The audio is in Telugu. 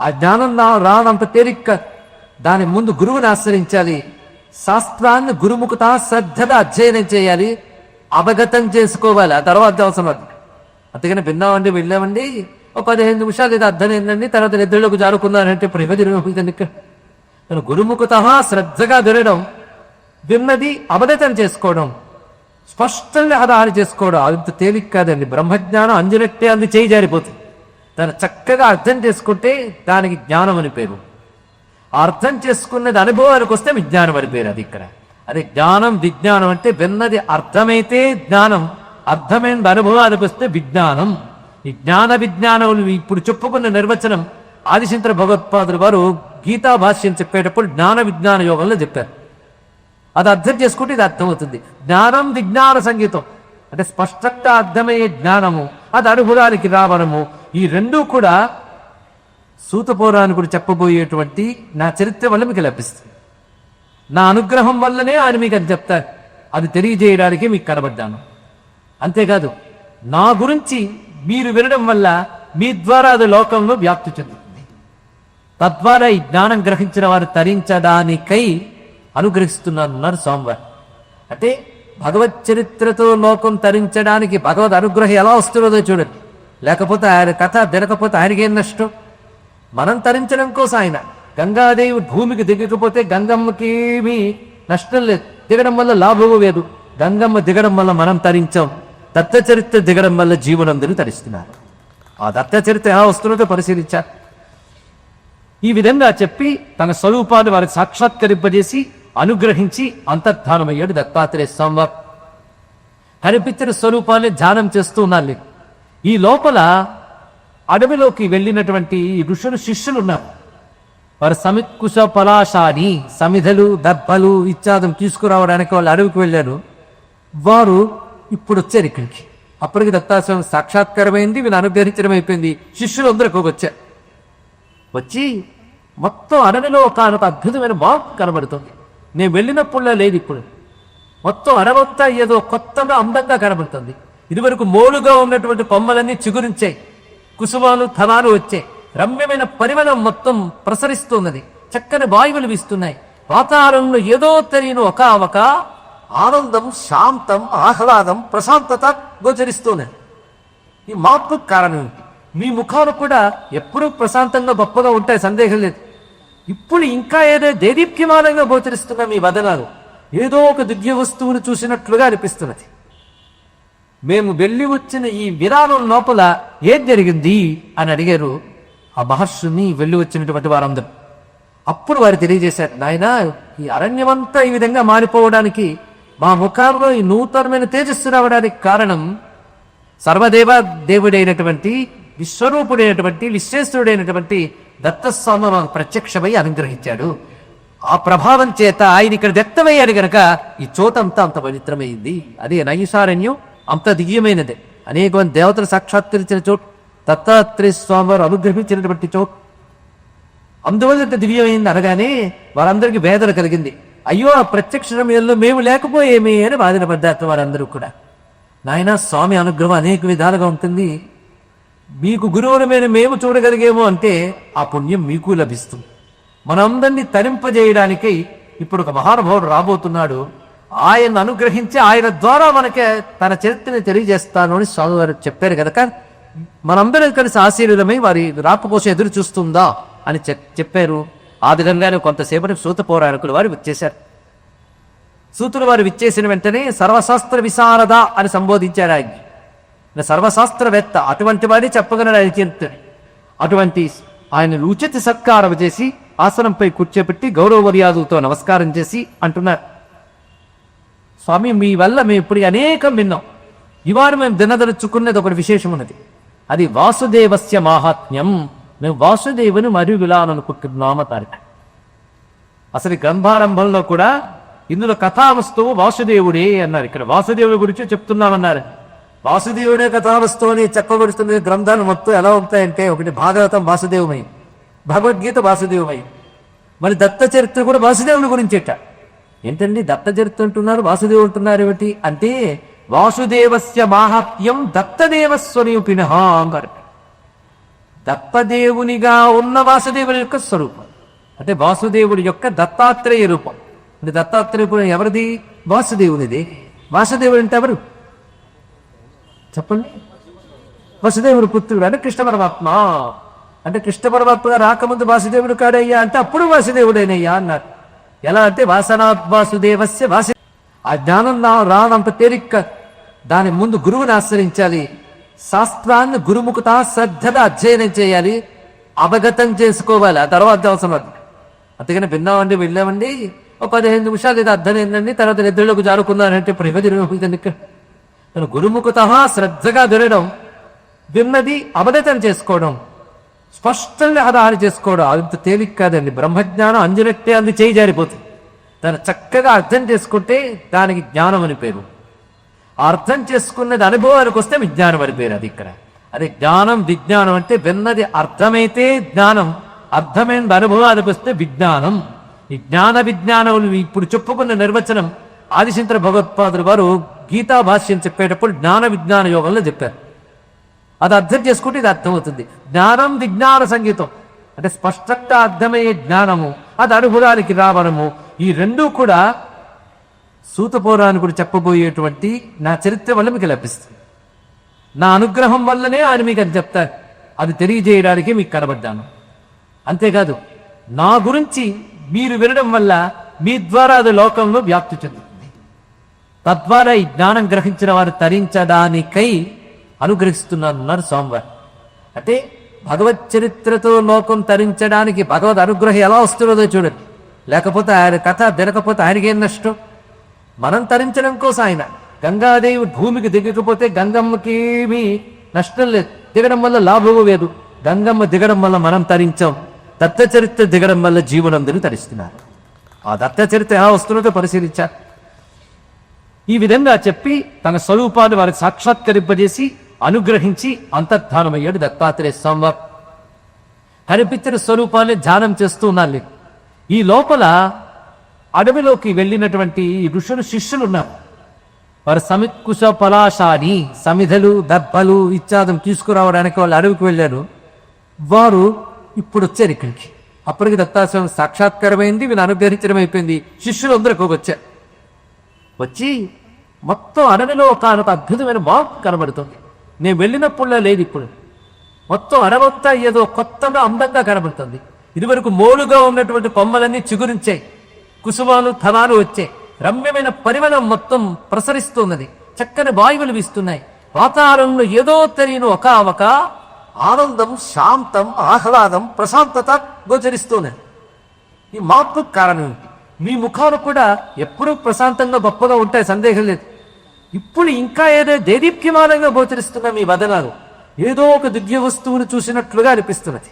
ఆ జ్ఞానం రా- రానంత తేలిక. దాని ముందు గురువుని ఆశ్రయించాలి. శాస్త్రాన్ని గురుముఖత శ్రద్ధగా అధ్యయనం చేయాలి. అవగతం చేసుకోవాలి. ఆ తర్వాత అవసరం అది అందుకని విన్నామండి వెళ్ళామండి. ఒక పదిహేను నిమిషాలు ఇది అర్థమైందండి. తర్వాత నిద్రలోకి జారుకున్నానంటే ఇప్పుడు ఎవరి ఇక్కడ నేను గురుముఖత శ్రద్ధగా వినడం విన్నది అవగతం చేసుకోవడం స్పష్టంగా ఆధారం చేసుకోవడం అంత తేలిక కాదండి. బ్రహ్మజ్ఞానం అంజనట్టే అంది చేయి జారిపోతుంది. దాన్ని చక్కగా అర్థం చేసుకుంటే దానికి జ్ఞానం అని పేరు. అర్థం చేసుకున్నది అనుభవానికి వస్తే విజ్ఞానం అని పేరు అది ఇక్కడ. అదే జ్ఞానం విజ్ఞానం అంటే విన్నది అర్థమైతే జ్ఞానం అర్థమైనది అనుభవానికి వస్తే విజ్ఞానం. ఈ జ్ఞాన విజ్ఞానం ఇప్పుడు చెప్పుకున్న నిర్వచనం ఆదిశంకర భగవత్పాదులు వారు గీతా భాష్యం చెప్పేటప్పుడు జ్ఞాన విజ్ఞాన యోగంలో చెప్పారు. అది అర్థం చేసుకుంటే ఇది అర్థమవుతుంది. జ్ఞానం విజ్ఞాన సంగీతం. అంటే స్పష్టంగా అర్థమయ్యే జ్ఞానము అది అనుభవానికి రావడము ఈ రెండూ కూడా సూత పౌరాణికుడు చెప్పబోయేటువంటి నా చరిత్ర వల్ల మీకు లభిస్తుంది. నా అనుగ్రహం వల్లనే ఆయన మీకు అది చెప్తారు. అది తెలియజేయడానికి మీకు కనబడ్డాను. అంతేకాదు నా గురించి మీరు వినడం వల్ల మీ ద్వారా అది లోకంలో వ్యాప్తి చెందుతుంది. తద్వారా ఈ జ్ఞానం గ్రహించిన వారు తరించడానికై అనుగ్రహిస్తున్నారు స్వామివారు. అంటే భగవత్ చరిత్రతో లోకం తరించడానికి భగవద్ అనుగ్రహం ఎలా వస్తున్నదో చూడండి. లేకపోతే ఆయన కథ తినకపోతే ఆయనకేం నష్టం? మనం తరించడం కోసం ఆయన. గంగాదేవి భూమికి దిగకపోతే గంగమ్మకి ఏమీ నష్టం లేదు. దిగడం వల్ల లాభం లేదు. గంగమ్మ దిగడం వల్ల మనం తరించాం. దత్త చరిత్ర దిగడం వల్ల జీవనందరూ తరిస్తున్నారు. ఆ దత్త చరిత్ర ఎలా వస్తున్నదో పరిశీలించారు ఈ విధంగా చెప్పి తన స్వరూపాన్ని వారికి సాక్షాత్కరింపజేసి అనుగ్రహించి అంతర్ధానమయ్యాడు దత్తాత్రేయ స్వామివారు హరిపిత్ర స్వరూపాన్ని ధ్యానం చేస్తూ ఉన్నారు ఈ లోపల అడవిలోకి వెళ్ళినటువంటి ఈ ఋషులు శిష్యులు ఉన్నారు వారు సమికుశ పలాశాని సమిధలు దెబ్బలు ఇత్యాదం తీసుకురావడానికి వాళ్ళు అడవికి వెళ్ళారు. వారు ఇప్పుడు వచ్చారు ఇక్కడికి. అప్పటికి దత్తాశ్రమం సాక్షాత్కారమైంది వీళ్ళు అనుగ్రహించడం అయిపోయింది. శిష్యులు అందరూ వచ్చారు. వచ్చి మొత్తం అడవిలో ఒక ఒక అద్భుతమైన మార్పు కనబడుతుంది. నేను వెళ్ళినప్పుడులా లేదు ఇప్పుడు. మొత్తం అడవంతా ఏదో కొత్తగా అందంగా కనబడుతుంది. ఇదివరకు మోలుగా ఉన్నటువంటి కొమ్మలన్నీ చిగురించాయి. కుసుమాలు ధనాలు వచ్చాయి. రమ్యమైన పరిమళం మొత్తం ప్రసరిస్తున్నది. చక్కని వాయువులు వీస్తున్నాయి. వాతావరణంలో ఏదో తెలియని ఒక ఒక ఆనందం శాంతం ఆహ్లాదం ప్రశాంతత గోచరిస్తున్నది. ఈ మార్పు కారణం మీ ముఖాలు కూడా ఎప్పుడూ ప్రశాంతంగా గొప్పగా ఉంటాయి. సందేహం లేదు. ఇప్పుడు ఇంకా ఏదో దేదీప్యమానంగా గోచరిస్తున్న మీ వదనాలు. ఏదో ఒక దివ్య వస్తువును చూసినట్లుగా అనిపిస్తున్నది. మేము వెళ్ళి వచ్చిన ఈ విధానం లోపల ఏం జరిగింది అని అడిగారు. ఆ మహర్షుని వెళ్ళి వచ్చినటువంటి వారందరూ. అప్పుడు వారు తెలియజేశారు నాయన ఈ అరణ్యమంతా ఈ విధంగా మారిపోవడానికి మా ముఖాల్లో ఈ నూతనమైన తేజస్సు రావడానికి కారణం సర్వదేవ దేవుడైనటువంటి విశ్వరూపుడైనటువంటి విశ్వేశ్వరుడైనటువంటి దత్తస్వామి మాకు ప్రత్యక్షమై అనుగ్రహించాడు. ఆ ప్రభావం చేత ఆయన ఇక్కడ దత్తమయ్యాడు గనక ఈ చోటంతా అంత పవిత్రమైంది. అదే నైసారణ్యం. అంత దివ్యమైనదే అనేక దేవతలు సాక్షాత్కరించిన చోటు దత్తాత్రేయ స్వామి వారు అనుగ్రహించినటువంటి చోటు. అందువల్ల ఇంత దివ్యమైంది అనగానే వారందరికీ వేదన కలిగింది. అయ్యో ఆ ప్రత్యక్ష సమయంలో మేము లేకపోయేమి అని బాధన పడ్డారు వారందరూ కూడా. నాయన స్వామి అనుగ్రహం అనేక విధాలుగా ఉంటుంది. మీకు గురువులమైన మేము చూడగలిగేమో అంటే ఆ పుణ్యం మీకు లభిస్తుంది. మనందరినీ తరింపజేయడానికై ఇప్పుడు ఒక మహానుభావుడు రాబోతున్నాడు. ఆయన అనుగ్రహించి ఆయన ద్వారా మనకి తన చరిత్రని తెలియజేస్తాను అని స్వామి వారు చెప్పారు కనుక మనందరం కలిసి ఆశీర్వదమై వారి రాక కోసం ఎదురు చూస్తుందా అని చెప్- చెప్పారు. ఆ విధంగానే కొంతసేపటి సూత పౌరాణికులు వారు విచ్చేశారు. సూతులు వారు విచ్చేసిన వెంటనే సర్వశాస్త్ర విశారద అని సంబోధించారు ఆయన. సర్వశాస్త్రవేత్త అటువంటి వాడే చెప్పగలడు ఆయన కీర్తని అటువంటి ఆయన ఉచిత సత్కారం చేసి ఆసనంపై కూర్చోబెట్టి గౌరవ మర్యాదలతో నమస్కారం చేసి అంటున్నారు. స్వామి మీ వల్ల మేము ఇప్పుడు అనేకం విన్నాం. ఇవాళ మేము దినదరుచుకున్నది ఒకటి విశేషం ఉన్నది అది వాసుదేవస్య మాహాత్మ్యం. మేము వాసుదేవుని మరుగులాలనుకుంటున్నాము తారిక అసలు గ్రంథారంభంలో కూడా ఇందులో కథావస్తువు వాసుదేవుడే అన్నారు. ఇక్కడ వాసుదేవుడి గురించి చెప్తున్నామన్నారు. వాసుదేవుడే కథావస్తువు అని చెప్పబడుతున్న గ్రంథాలు మొత్తం ఎలా ఉంటాయంటే ఒకటి భాగవతం వాసుదేవమయం భగవద్గీత వాసుదేవమయం మరి దత్త చరిత్ర కూడా వాసుదేవుని గురించేట. ఏంటండి దత్త జరుతుంటున్నారు అంటున్నారు వాసుదేవుడు అంటున్నారు ఏమిటి? అంటే వాసుదేవస్య మాహాత్యం దత్తదేవ అంటారు దత్తదేవునిగా ఉన్న వాసుదేవుని యొక్క స్వరూపం. అంటే వాసుదేవుడి యొక్క దత్తాత్రేయ రూపం. అంటే దత్తాత్రేయ రూపం ఎవరిది? వాసుదేవునిది. వాసుదేవుడు అంటే ఎవరు? చెప్పండి. వసుదేవుడు పుత్రుడు అంటే కృష్ణ పరమాత్మ. అంటే కృష్ణ పరమాత్మగా రాకముందు వాసుదేవుడు కాడయ్యా అంటే అప్పుడు వాసుదేవుడైనయ్యా అన్నారు. ఎలా అంటే వాసనాద్వాసుదేవస్య వాసి ఆ జ్ఞానం నా రానంత తేలిక దాని ముందు గురువుని ఆశ్రయించాలి. శాస్త్రాన్ని గురుముఖత శ్రద్ధగా అధ్యయనం చేయాలి. అవగతం చేసుకోవాలి. ఆ తర్వాత అవసరం అది అందుకని విన్నామండి వెళ్ళామండి. ఒక పదిహేను నిమిషాలు ఇది అర్థం ఏంటండి తర్వాత నిద్రలోకి జారుకున్నానంటే ప్రయోజనం ఇక్కడ తను గురుముఖత శ్రద్ధగా వినడం విన్నది అవగతం చేసుకోవడం. స్పష్టంగా ఆధారం చేసుకోవడం అంత తేలిక కాదండి. బ్రహ్మజ్ఞానం అంజనట్టే అంది చేయి జారిపోతుంది. దాన్ని చక్కగా అర్థం చేసుకుంటే దానికి జ్ఞానం అని పేరు. అర్థం చేసుకున్నది అనుభవానికి వస్తే విజ్ఞానం అని పేరు అది ఇక్కడ. అదే జ్ఞానం విజ్ఞానం అంటే విన్నది అర్థమైతే జ్ఞానం అర్థమైనది అనుభవానికి వస్తే విజ్ఞానం. ఈ జ్ఞాన విజ్ఞానం ఇప్పుడు చెప్పుకున్న నిర్వచనం ఆదిశంకర భగవత్పాదులు వారు గీతా భాష్యం చెప్పేటప్పుడు జ్ఞాన విజ్ఞాన యోగంలో చెప్పారు. అది అర్థం చేసుకుంటే ఇది అర్థమవుతుంది. జ్ఞానం విజ్ఞాన సంగీతం. అంటే స్పష్టంగా అర్థమయ్యే జ్ఞానము అది అనుభవానికి రావడము ఈ రెండూ కూడా సూతపౌరాణికుడు చెప్పబోయేటువంటి నా చరిత్ర వల్ల మీకు లభిస్తుంది. నా అనుగ్రహం వల్లనే ఆయన మీకు అది చెప్తారు. అది తెలియజేయడానికి మీకు కనబడ్డాను. అంతేకాదు నా గురించి మీరు వినడం వల్ల మీ ద్వారా అది లోకంలో వ్యాప్తి చెందుతుంది. తద్వారా ఈ జ్ఞానం గ్రహించిన వారు తరించడానికై అనుగ్రహిస్తున్నారన్నారు స్వామివారు. అంటే భగవత్ చరిత్రతో లోకం తరించడానికి భగవద్ అనుగ్రహం ఎలా వస్తున్నదో చూడండి. లేకపోతే ఆయన కథ తినకపోతే ఆయనకేం నష్టం? మనం తరించడం కోసం ఆయన గంగాదేవి భూమికి దిగకపోతే గంగమ్మకేమీ నష్టం లేదు. దిగడం వల్ల లాభము లేదు. గంగమ్మ దిగడం వల్ల మనం తరించాం. దత్త చరిత్ర దిగడం వల్ల జీవనందుని తరిస్తున్నారు. ఆ దత్త చరిత్ర ఎలా వస్తున్నదో పరిశీలించారు ఈ విధంగా చెప్పి తన స్వరూపాన్ని వారికి సాక్షాత్కరింపజేసి అనుగ్రహించి అంతర్ధానమయ్యాడు దత్తాత్రేయ స్వామివారు కనిపించిన స్వరూపాన్ని ధ్యానం చేస్తూ ఉన్నాను ఈ లోపల అడవిలోకి వెళ్ళినటువంటి ఋషులు శిష్యులు ఉన్నారు వారు సమిత్కుశ పలాశాని సమిధలు దెబ్బలు ఇత్యాదం తీసుకురావడానికి వాళ్ళు అడవికి వెళ్ళారు. వారు ఇప్పుడు వచ్చారు ఇక్కడికి. అప్పటికి దత్తాశ్రమం సాక్షాత్కారమైంది వీళ్ళు అనుగ్రహించడం అయిపోయింది. శిష్యులు అందరూ వచ్చారు. వచ్చి మొత్తం అడవిలో ఒక ఒక అద్భుతమైన మార్పు కనబడుతుంది. నేను వెళ్ళినప్పుడులా లేదు ఇప్పుడు. మొత్తం అడవంతా ఏదో కొత్తగా అందంగా కనబడుతుంది. ఇదివరకు మోలుగా ఉన్నటువంటి కొమ్మలన్నీ చిగురించాయి. కుసుమాలు ధనాలు వచ్చాయి. రమ్యమైన పరిమళం మొత్తం ప్రసరిస్తున్నది. చక్కని వాయువులు వీస్తున్నాయి. వాతావరణంలో ఏదో తెలియని ఒక ఒక ఆనందం శాంతం ఆహ్లాదం ప్రశాంతత గోచరిస్తున్నది ఈ మార్పుకు కారణం మీ ముఖాలు కూడా ఎప్పుడూ ప్రశాంతంగా గొప్పగా ఉంటాయి సందేహం లేదు. ఇప్పుడు ఇంకా ఏదో దేదీప్యమానంగా గోచరిస్తున్న మీ వదనాలు. ఏదో ఒక దివ్య వస్తువును చూసినట్లుగా అనిపిస్తున్నది.